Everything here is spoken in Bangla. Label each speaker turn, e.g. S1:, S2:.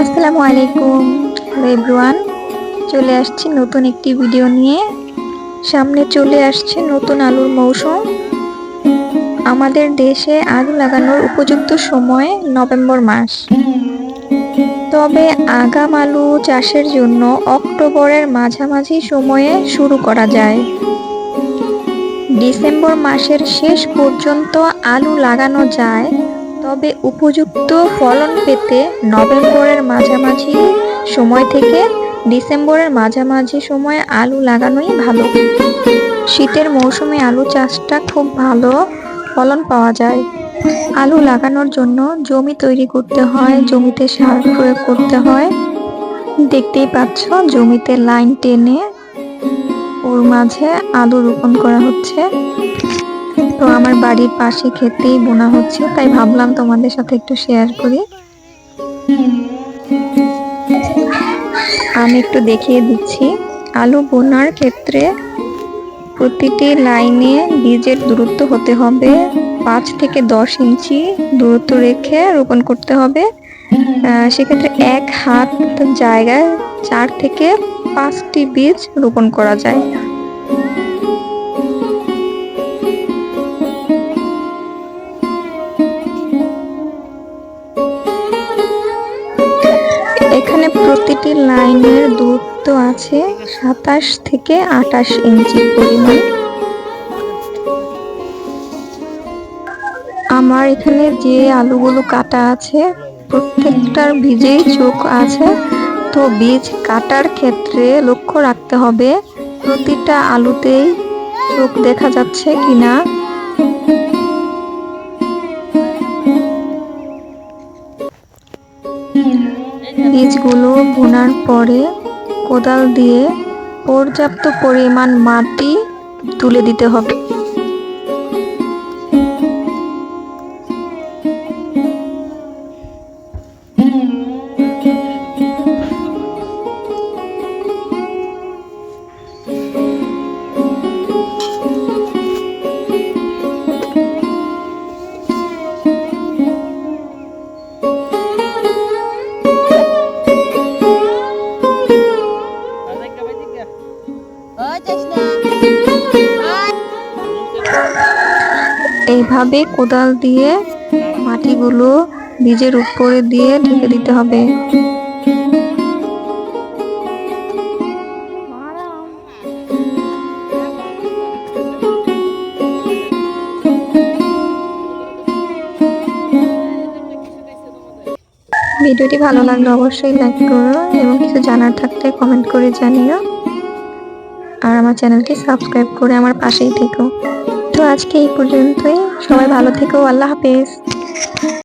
S1: আসসালামু আলাইকুম। এভরিওয়ান চলে আসছি নতুন একটি ভিডিও নিয়ে। সামনে চলে আসছে নতুন আলুর মৌসুম। আমাদের দেশে আলু লাগানোর উপযুক্ত সময় নভেম্বর মাস। তবে আগাম আলু চাষের জন্য অক্টোবরের মাঝামাঝি সময়ে শুরু করা যায়। ডিসেম্বর মাসের শেষ পর্যন্ত আলু লাগানো যায় তবে উপযুক্ত ফলন পেতে নভেম্বরের মাঝামাঝি সময় থেকে ডিসেম্বরের মাঝামাঝি সময়ে আলু লাগানোই ভালো। শীতের মৌসুমে আলু চাষটা খুব ভালো ফলন পাওয়া যায়। আলু লাগানোর জন্য জমি তৈরি করতে হয়, জমিতে সার প্রয়োগ করতে হয়। দেখতেই পাচ্ছ, জমিতে লাইন টেনে ওর মাঝে আলু রোপণ করা হচ্ছে। তো আমার বাড়ির পাশে খেতেই বোনা হচ্ছে, তাই ভাবলাম তোমাদের সাথে একটু শেয়ার করি। আমি একটু দেখিয়ে দিচ্ছি। আলু বোনার ক্ষেত্রে প্রতিটি লাইনে বীজের দূরত্ব হতে হবে। পাঁচ থেকে দশ ইঞ্চি দূরত্ব রেখে রোপণ করতে হবে। সেক্ষেত্রে এক হাত জায়গায় চার থেকে পাঁচটি বীজ রোপণ করা যায়। প্রতিটি লাইনের দূরত্ব আছে সাতাশ থেকে আটাশ ইঞ্চি পরিমাণ। আমার এখানে যে আলুগুলো কাটা আছে, প্রত্যেকটার বীজেই চোখ আছে। তো বীজ কাটার ক্ষেত্রে লক্ষ্য রাখতে হবে, প্রতিটা আলুতেই চোখ দেখা যাচ্ছে কিনা। বীজগুলো বোনার পরে কোদাল দিয়ে পর্যাপ্ত পরিমাণ মাটি তুলে দিতে হবে। এইভাবে কোদাল দিয়ে মাটিগুলো বীজের উপরে দিয়ে ঢেকে দিতে হবে। ভিডিওটি ভালো লাগলে অবশ্যই লাইক করো এবং কিছু জানার থাকলে কমেন্ট করে জানিও। আর আমার চ্যানেলটি সাবস্ক্রাইব করে আমার পাশেই থেকো। তো আজকে এই পর্যন্তই। সবাই ভালো থেকো। আল্লাহ হাফেজ।